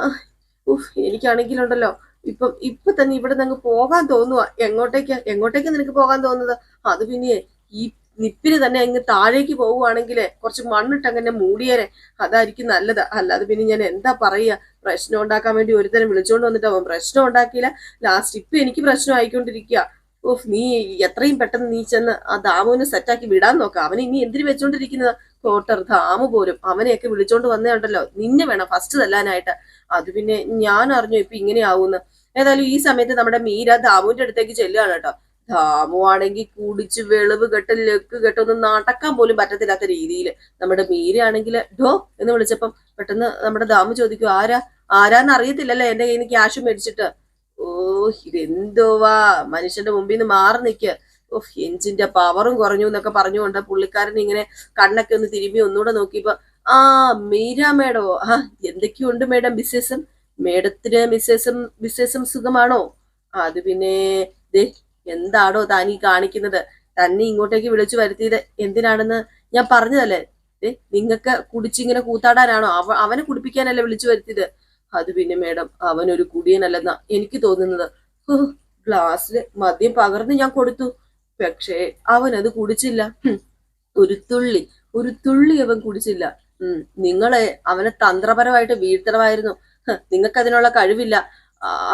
Speaker 1: ഉഫ് എനിക്കാണെങ്കിലുണ്ടല്ലോ ഇപ്പം ഇപ്പൊ തന്നെ ഇവിടെ നിന്ന് പോകാൻ തോന്നുക എങ്ങോട്ടേക്ക് എങ്ങോട്ടേക്ക് നിനക്ക് പോകാൻ തോന്നുന്നത്? അത് പിന്നെ ഈ നിപ്പിന് തന്നെ അങ്ങ് താഴേക്ക് പോവുകയാണെങ്കിൽ കുറച്ച് മണ്ണിട്ട് അങ്ങനെ മൂടിയേരെ. അതായിരിക്കും നല്ലത്. അല്ലാതെ പിന്നെ ഞാൻ എന്താ പറയുക? പ്രശ്നം ഉണ്ടാക്കാൻ വേണ്ടി ഒരുത്തരം വിളിച്ചോണ്ട് വന്നിട്ട് അവൻ പ്രശ്നം ഉണ്ടാക്കിയില്ല. ലാസ്റ്റ് ഇപ്പൊ എനിക്ക് പ്രശ്നം ആയിക്കൊണ്ടിരിക്കുക ഓഫ് നീ എത്രയും പെട്ടെന്ന് നീ ചെന്ന് ആ ദാമുവിനെ സെറ്റാക്കി വിടാൻ നോക്കാം. അവൻ ഇനി എന്തിനു വെച്ചോണ്ടിരിക്കുന്നത്? കോട്ടർ ദാമു പോലും അവനെയൊക്കെ വിളിച്ചോണ്ട് വന്നേ ഉണ്ടല്ലോ. നിന്നെ വേണം ഫസ്റ്റ് തല്ലാനായിട്ട്. അത് പിന്നെ ഞാൻ അറിഞ്ഞു ഇപ്പൊ ഇങ്ങനെ ആവുമെന്ന് ഏതായാലും ഈ സമയത്ത് നമ്മുടെ മീര ദാമുവിന്റെ അടുത്തേക്ക് ചെല്ലുകയാണ് കേട്ടോ. ദാമു ആണെങ്കിൽ കുടിച്ച് വെളിവ് കെട്ട് ലെക്ക് കെട്ടൊന്നും നടക്കാൻ പോലും പറ്റത്തില്ലാത്ത രീതിയിൽ നമ്മുടെ മീര ആണെങ്കിൽ ഡോ എന്ന് വിളിച്ചപ്പം പെട്ടെന്ന് നമ്മുടെ ധാമു ചോദിക്കും ആരാ? ആരാന്ന് അറിയത്തില്ലല്ലോ എന്റെ കയ്യിൽ നിന്ന് ക്യാഷ് മേടിച്ചിട്ട്? ഓ ഇതെന്തോവാ? മനുഷ്യന്റെ മുമ്പിൽ നിന്ന് മാറി നിൽക്കുക ഓഹ് എഞ്ചിന്റെ പവറും കുറഞ്ഞു എന്നൊക്കെ പറഞ്ഞുകൊണ്ട് പുള്ളിക്കാരൻ ഇങ്ങനെ കണ്ണൊക്കെ ഒന്ന് തിരുമ്പി ഒന്നുകൂടെ നോക്കിയപ്പോ ആ മീര മേഡോ ആ എന്തൊക്കെയുണ്ട് മേഡം ബിസിനസ്സും മേഡത്തിന് വിശേഷം വിശേഷം സുഖമാണോ? അത് പിന്നെ ദേ എന്താണോ ഈ കാണിക്കുന്നത്. തന്നെ ഇങ്ങോട്ടേക്ക് വിളിച്ചു വരുത്തിയത്. എന്തിനാണെന്ന് ഞാൻ പറഞ്ഞതല്ലേ? ദേ നിങ്ങൾക്ക് കുടിച്ചിങ്ങനെ കൂത്താടാനാണോ? അവ അവനെ കുടിപ്പിക്കാനല്ലേ വിളിച്ചു വരുത്തിയത്? അത് പിന്നെ മേഡം അവനൊരു കുടിയനല്ലെന്നാ എനിക്ക് തോന്നുന്നത്. ഗ്ലാസ്സിൽ മദ്യം പകർന്ന് ഞാൻ കൊടുത്തു. പക്ഷേ അവൻ അത് കുടിച്ചില്ല ഒരു തുള്ളി ഒരു തുള്ളി അവൻ കുടിച്ചില്ല. ഉം നിങ്ങളെ അവനെ തന്ത്രപരമായിട്ട് വീഴ്ത്തണമായിരുന്നു. നിങ്ങൾക്ക് അതിനുള്ള കഴിവില്ല.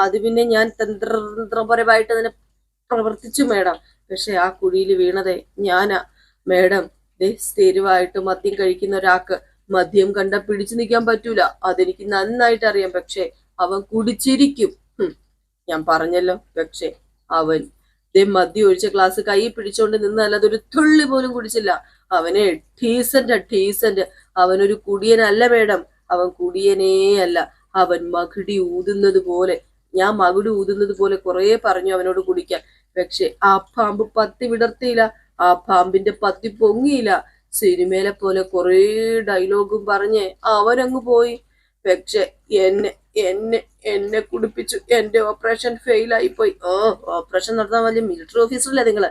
Speaker 1: അത് പിന്നെ ഞാൻ തന്ത്രപരമായിട്ട് അതിനെ പ്രവർത്തിച്ചു മേഡം. പക്ഷെ ആ കുഴിയിൽ വീണതേ ഞാനാ. മേഡം ദേ സ്ഥിരമായിട്ട് മദ്യം കഴിക്കുന്ന ഒരാൾക്ക് മദ്യം കണ്ട പിടിച്ചു നിൽക്കാൻ പറ്റൂല. അതെനിക്ക് നന്നായിട്ട് അറിയാം. പക്ഷെ അവൻ കുടിച്ചിരിക്കും. ഞാൻ പറഞ്ഞല്ലോ. പക്ഷെ അവൻ ദേ മദ്യം ഒഴിച്ച ഗ്ലാസ് കൈ പിടിച്ചോണ്ട് നിന്നല്ലാതെ അതൊരു തുള്ളി പോലും കുടിച്ചില്ല. അവനെ ഡീസന്റ് ഡീസന്റ് അവനൊരു കുടിയനല്ല മേഡം. അവൻ കുടിയനേ അല്ല അവൻ മകിടി ഊതുന്നത് പോലെ ഞാൻ മകിടി ഊതുന്നത് പോലെ കുറെ പറഞ്ഞു അവനോട് കുടിക്കാൻ. പക്ഷെ ആ പാമ്പ് പത്തി വിടർത്തിയില്ല ആ പാമ്പിന്റെ പത്തി പൊങ്ങിയില്ല. സിനിമയിലെ പോലെ കുറേ ഡയലോഗും പറഞ്ഞ് അവനങ്ങ് പോയി. പക്ഷെ എന്നെ എന്നെ എന്നെ കുടിപ്പിച്ചു. എന്റെ ഓപ്പറേഷൻ ഫെയിൽ ആയി പോയി ഓ ഓപ്പറേഷൻ നടത്താൻ വലിയ മിലിറ്ററി ഓഫീസറല്ലേ നിങ്ങൾ?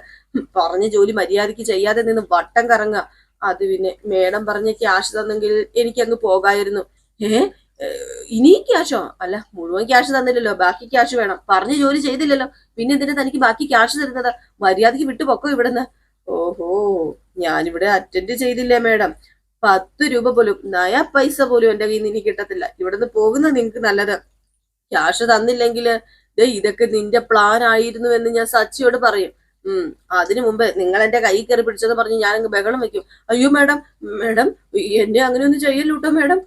Speaker 1: പറഞ്ഞ ജോലി മര്യാദയ്ക്ക് ചെയ്യാതെ നിന്ന് വട്ടം കറങ്ങുക. അത് പിന്നെ മേഡം പറഞ്ഞ ക്യാഷ് തന്നെങ്കിൽ എനിക്ക് അങ്ങ് പോകായിരുന്നു ഏ ഇനി ക്യാഷോ അല്ല മുഴുവൻ ക്യാഷ് തന്നില്ലല്ലോ. ബാക്കി ക്യാഷ് വേണം. പറഞ്ഞ് ജോലി ചെയ്തില്ലല്ലോ. പിന്നെ എന്തിനാ തനിക്ക് ബാക്കി ക്യാഷ് തരുന്നത്? മര്യാദയ്ക്ക് വിട്ടു പൊക്കോ ഇവിടുന്ന്? ഓഹോ ഞാനിവിടെ അറ്റൻഡ് ചെയ്തില്ലേ മേഡം പത്ത് രൂപ പോലും നയ പൈസ പോലും എന്റെ കയ്യിൽ നിന്ന് ഇനി കിട്ടത്തില്ല. ഇവിടുന്ന് പോകുന്നത് നിങ്ങക്ക് നല്ലത്. ക്യാഷ് തന്നില്ലെങ്കിൽ ദേ ഇതൊക്കെ നിന്റെ പ്ലാൻ ആയിരുന്നു എന്ന് ഞാൻ സച്ചിയോട് പറയും. ഉം അതിനു മുമ്പ് നിങ്ങൾ എന്റെ കൈ കയറി പിടിച്ചെന്ന് പറഞ്ഞ് ഞാനങ്ങ് ബഹളം വെക്കും. അയ്യോ മേഡം മേഡം എന്നെ അങ്ങനെ ഒന്നും ചെയ്യല്ലൂട്ടോ മേഡം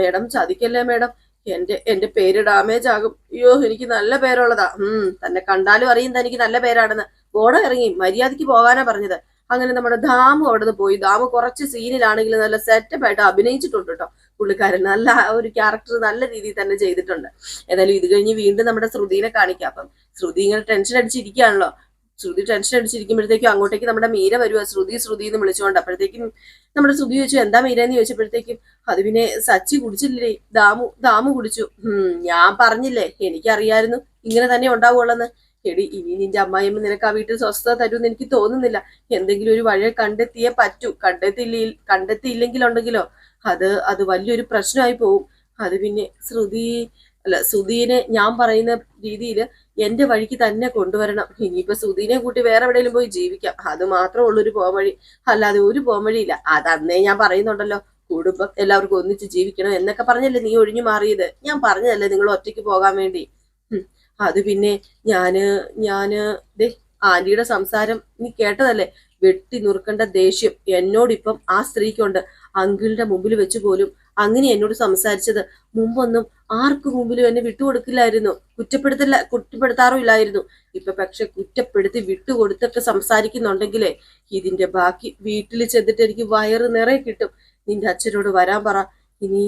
Speaker 1: മേഡം ചതിക്കല്ലേ മേഡം? എന്റെ എന്റെ പേര് ഡാമേജ് ആകും. അയ്യോ എനിക്ക് നല്ല പേരുള്ളതാ. ഉം തന്നെ കണ്ടാലും അറിയും തനിക്ക് നല്ല പേരാണെന്ന്. ബോർഡ് ഇറങ്ങി മര്യാദയ്ക്ക് പോകാനാ പറഞ്ഞത്. അങ്ങനെ നമ്മുടെ ധാമു അവിടെ നിന്ന് പോയി. ധാമു കുറച്ച് സീനിലാണെങ്കിൽ നല്ല സെറ്റപ്പ് ആയിട്ട് അഭിനയിച്ചിട്ടുണ്ട് കേട്ടോ പുള്ളിക്കാരൻ നല്ല ഒരു ക്യാരക്ടർ നല്ല രീതിയിൽ തന്നെ ചെയ്തിട്ടുണ്ട്. ഏതായാലും ഇത് കഴിഞ്ഞ് വീണ്ടും നമ്മുടെ ശ്രുതിനെ കാണിക്കാം. അപ്പം ശ്രുതി ഇങ്ങനെ ടെൻഷൻ അടിച്ചിരിക്കുകയാണല്ലോ. ശ്രുതി ടെൻഷൻ അടിച്ചിരിക്കുമ്പോഴത്തേക്കും അങ്ങോട്ടേക്ക് നമ്മുടെ മീര വരുക ശ്രുതി ശ്രുതി എന്ന് വിളിച്ചുകൊണ്ട് അപ്പോഴത്തേക്കും നമ്മുടെ ശ്രുതി ചോദിച്ചു എന്താ മീര? എന്ന് ചോദിച്ചപ്പോഴത്തേക്കും അത് പിന്നെ സച്ചി കുടിച്ചില്ലേ? ദാമു ദാമു കുടിച്ചു. ഞാൻ പറഞ്ഞില്ലേ എനിക്കറിയായിരുന്നു. ഇങ്ങനെ തന്നെ ഉണ്ടാവുള്ളെന്ന് എടി ഇനി നിന്റെ അമ്മായിയമ്മ നിനക്ക് ആ വീട്ടിൽ സ്വസ്ഥത തരുമെന്ന് എനിക്ക് തോന്നുന്നില്ല. എന്തെങ്കിലും ഒരു വഴി കണ്ടെത്തിയേ പറ്റൂ. കണ്ടെത്തിയില്ല കണ്ടെത്തിയില്ലെങ്കിലുണ്ടെങ്കിലോ അത് അത് വലിയൊരു പ്രശ്നമായി പോവും. അത് പിന്നെ ശ്രുതി അല്ല ശ്രുതിനെ ഞാൻ പറയുന്ന രീതിയിൽ എന്റെ വഴിക്ക് തന്നെ കൊണ്ടുവരണം. ഇനിയിപ്പോ സുധീനെ കൂട്ടി വേറെ എവിടെയെങ്കിലും പോയി ജീവിക്കാം. അത് മാത്രമേ ഒരു പോംവഴി അല്ലാതെ ഒരു പോംവഴിയില്ല അതന്നേ ഞാൻ പറയുന്നുണ്ടല്ലോ. കുടുംബം എല്ലാവർക്കും ഒന്നിച്ച് ജീവിക്കണം എന്നൊക്കെ പറഞ്ഞല്ലേ നീ ഒഴിഞ്ഞു മാറിയത്. ഞാൻ പറഞ്ഞതല്ലേ നിങ്ങൾ ഒറ്റയ്ക്ക് പോകാൻ വേണ്ടി. അത് പിന്നെ ഞാൻ ഞാൻ ദേ ആന്റിയുടെ സംസാരം നീ കേട്ടതല്ലേ? വെട്ടി നുറുക്കേണ്ട ദേഷ്യം എന്നോടിപ്പം ആ സ്ത്രീക്കുണ്ട്. അങ്കിളിന്റെ മുമ്പിൽ വെച്ച് പോലും അങ്ങനെ എന്നോട് സംസാരിച്ചത്. മുമ്പൊന്നും ആർക്ക് മുമ്പിലും എന്നെ വിട്ടുകൊടുക്കില്ലായിരുന്നു. കുറ്റപ്പെടുത്തില്ല കുറ്റപ്പെടുത്താറുമില്ലായിരുന്നു ഇപ്പൊ പക്ഷെ കുറ്റപ്പെടുത്തി വിട്ടുകൊടുത്തൊക്കെ സംസാരിക്കുന്നുണ്ടെങ്കിലേ ഇതിന്റെ ബാക്കി വീട്ടിൽ ചെന്നിട്ട് എനിക്ക് വയറ് നിറയെ കിട്ടും. നിന്റെ അച്ഛനോട് വരാൻ പറ. ഇനി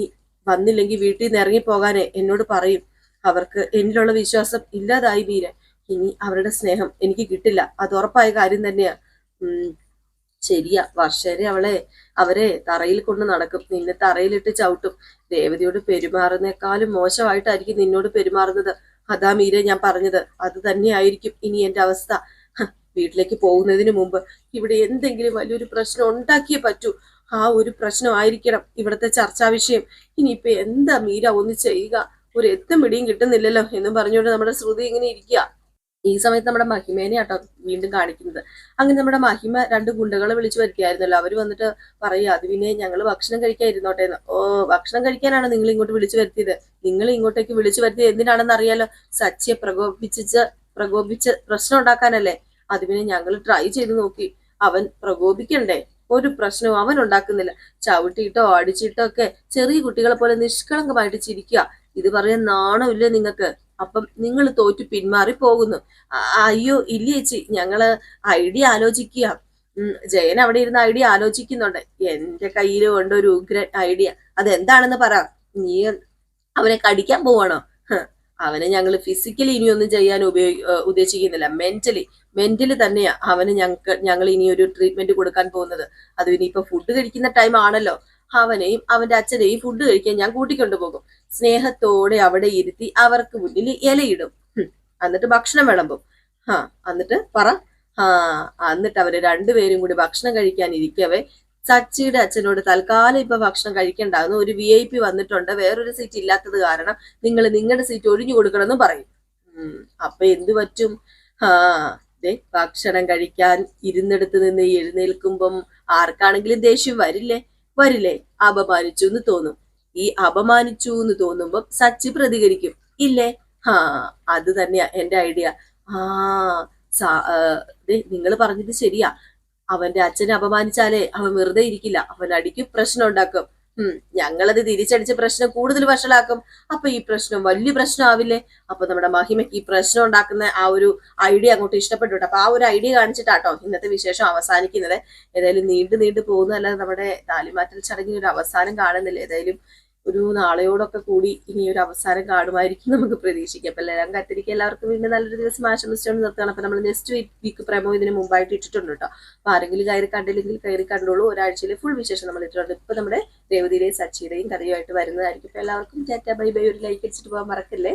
Speaker 1: വന്നില്ലെങ്കിൽ വീട്ടിൽ നിന്ന് ഇറങ്ങിപ്പോകാനേ എന്നോട് പറയും. അവർക്ക് എന്നിലുള്ള വിശ്വാസം ഇല്ലാതായി വീര ഇനി അവരുടെ സ്നേഹം എനിക്ക് കിട്ടില്ല. അത് ഉറപ്പായ കാര്യം തന്നെയാ. ഉം ശരിയാ വർഷേരെ അവളെ അവരെ തറയിൽ കൊണ്ട് നടക്കും. നിന്നെ തറയിലിട്ട് ചവിട്ടും. രേവതിയോട് പെരുമാറുന്നേക്കാളും മോശമായിട്ടായിരിക്കും നിന്നോട് പെരുമാറുന്നത്. അതാ മീരെ ഞാൻ പറഞ്ഞത്. അത് തന്നെയായിരിക്കും ഇനി എന്റെ അവസ്ഥ. വീട്ടിലേക്ക് പോകുന്നതിന് മുമ്പ് ഇവിടെ എന്തെങ്കിലും വലിയൊരു പ്രശ്നം ഉണ്ടാക്കിയേ പറ്റൂ. ആ ഒരു പ്രശ്നം ആയിരിക്കണം ഇവിടുത്തെ ചർച്ചാ വിഷയം. ഇനിയിപ്പൊ എന്താ മീര ഒന്ന് ചെയ്യുക? ഒരു എത്തും പിടിയും കിട്ടുന്നില്ലല്ലോ എന്നും പറഞ്ഞുകൊണ്ട് നമ്മുടെ ശ്രുതി ഇങ്ങനെ ഇരിക്കുക. ഈ സമയത്ത് നമ്മുടെ മഹിമേനെ ആട്ടോ വീണ്ടും കാണിക്കുന്നത്. അങ്ങനെ നമ്മുടെ മഹിമ രണ്ട് ഗുണ്ടകളെ വിളിച്ചു വരുത്തിയായിരുന്നല്ലോ. അവർ വന്നിട്ട് പറയുക അത് പിന്നെ ഞങ്ങൾ ഭക്ഷണം എന്ന്. ഓ ഭക്ഷണം കഴിക്കാനാണ് നിങ്ങൾ ഇങ്ങോട്ട് വിളിച്ചു വരുത്തിയത്. നിങ്ങൾ ഇങ്ങോട്ടേക്ക് വിളിച്ചു വരുത്തിയത് എന്തിനാണെന്ന് അറിയാലോ? സച്ചിയെ പ്രകോപിപ്പിച്ച് പ്രകോപിച്ച് പ്രശ്നം ഉണ്ടാക്കാനല്ലേ. അത് പിന്നെ ഞങ്ങൾ ട്രൈ ചെയ്ത് നോക്കി. അവൻ പ്രകോപിക്കണ്ടേ? ഒരു പ്രശ്നവും അവൻ ഉണ്ടാക്കുന്നില്ല. ചവിട്ടിയിട്ടോ അടിച്ചിട്ടോ ഒക്കെ ചെറിയ കുട്ടികളെ പോലെ നിഷ്കളങ്കമായിട്ട് ചിരിക്കുക. ഇത് പറയാൻ നാണമില്ലേ നിങ്ങൾക്ക്? അപ്പം നിങ്ങൾ തോറ്റു പിന്മാറി പോകുന്നു. അയ്യോ ഇല്ല ചേച്ചി ഞങ്ങൾ ഐഡിയ ആലോചിക്കുക. ജയൻ അവിടെ ഇരുന്ന് ഐഡിയ ആലോചിക്കുന്നുണ്ട്. എന്റെ കയ്യിൽ കൊണ്ട് ഒരു ഉഗ്രൻ ഐഡിയ. അതെന്താണെന്ന് പറ. നീ അവനെ കടിക്കാൻ പോവാണോ? അവനെ ഞങ്ങൾ ഫിസിക്കലി ഇനിയൊന്നും ചെയ്യാൻ ഉപയോഗി ഉദ്ദേശിക്കുന്നില്ല. മെന്റലി മെന്റലി തന്നെയാ അവന് ഞങ്ങൾക്ക് ഞങ്ങൾ ഇനി ഒരു ട്രീറ്റ്മെന്റ് കൊടുക്കാൻ പോകുന്നത്. അത് ഇനിയിപ്പോ ഫുഡ് കഴിക്കുന്ന ടൈം ആണല്ലോ. അവനെയും അവന്റെ അച്ഛനെയും ഫുഡ് കഴിക്കാൻ ഞാൻ കൂട്ടിക്കൊണ്ടു പോകും സ്നേഹത്തോടെ അവിടെ ഇരുത്തി അവർക്ക് മുന്നിൽ ഇലയിടും. എന്നിട്ട് ഭക്ഷണം വിളമ്പും. ഹാ എന്നിട്ട് പറ. ആ എന്നിട്ട് അവർ രണ്ടുപേരും കൂടി ഭക്ഷണം കഴിക്കാൻ ഇരിക്കവേ. സച്ചിയുടെ അച്ഛനോട് തൽക്കാലം ഇപ്പൊ ഭക്ഷണം കഴിക്കണ്ടാകുന്നു ഒരു വി ഐ പി വന്നിട്ടുണ്ട്. വേറൊരു സീറ്റ് ഇല്ലാത്തത് കാരണം നിങ്ങൾ നിങ്ങളുടെ സീറ്റ് ഒഴിഞ്ഞു കൊടുക്കണമെന്ന് പറയും. അപ്പൊ എന്തു പറ്റും? ആ ഭക്ഷണം കഴിക്കാൻ ഇരുന്നിടത്ത് നിന്ന് എഴുന്നേൽക്കുമ്പം ആർക്കാണെങ്കിലും ദേഷ്യം വരില്ലേ? വരില്ലേ? അപമാനിച്ചു എന്ന് തോന്നും. ഈ അപമാനിച്ചു എന്ന് തോന്നുമ്പോൾ സച്ചി പ്രതികരിക്കും. ഇല്ലേ? ഹാ അത് തന്നെയാ എന്റെ ഐഡിയ. ആ നിങ്ങൾ പറഞ്ഞത് ശരിയാ. അവന്റെ അച്ഛനെ അപമാനിച്ചാലേ അവൻ വെറുതെ ഇരിക്കില്ല. അവൻ അടിക്കും പ്രശ്നം ഉണ്ടാക്കും ഞങ്ങളത് തിരിച്ചടിച്ച് പ്രശ്നം കൂടുതൽ വഷളാക്കും. അപ്പൊ ഈ പ്രശ്നം വലിയ പ്രശ്നമാവില്ലേ അപ്പൊ നമ്മുടെ മഹിമയ്ക്ക് ഈ പ്രശ്നം ഉണ്ടാക്കുന്ന ആ ഒരു ഐഡിയ അങ്ങോട്ട് ഇഷ്ടപ്പെട്ടു. അപ്പൊ ആ ഒരു ഐഡിയ കാണിച്ചിട്ടാട്ടോ ഇന്നത്തെ വിശേഷം അവസാനിക്കുന്നത്. ഏതായാലും നീണ്ടു നീണ്ടു പോകുന്നതല്ലാതെ നമ്മുടെ താലിമാറ്റൽ ചടങ്ങിന് ഒരു അവസാനം കാണുന്നില്ല. ഏതായാലും ഒരു നാളെയോടൊക്കെ കൂടി ഇനി ഒരു അവസാനം കാണുമായിരിക്കും നമുക്ക് പ്രതീക്ഷിക്കാം. അപ്പൊ എല്ലാവരും കത്തിരിക്കുക. എല്ലാവർക്കും വീണ്ടും നല്ലൊരു ദിവസം ആശംസിച്ചുകൊണ്ട് നിർത്തുകയാണ്. അപ്പൊ നമ്മൾ നെക്സ്റ്റ് വീക്ക് പ്രമോ ഇതിന് മുമ്പായിട്ട് ഇട്ടിട്ടുണ്ട് കേട്ടോ. അപ്പൊ ആരെങ്കിലും കയറി കണ്ടില്ലെങ്കിൽ കയറി കണ്ടോളൂ. ഒരാഴ്ചയിലെ ഫുൾ വിശേഷം നമ്മൾ ഇട്ടിട്ടുണ്ട്. ഇപ്പൊ നമ്മുടെ രേവതിയുടെയും സച്ചിയുടെയും കഥയുമായിട്ട് വരുന്നതായിരിക്കും. എല്ലാവർക്കും ബൈ ബൈ. ഒരു ലൈക്ക് അടിച്ചിട്ട് പോകാൻ മറക്കല്ലേ?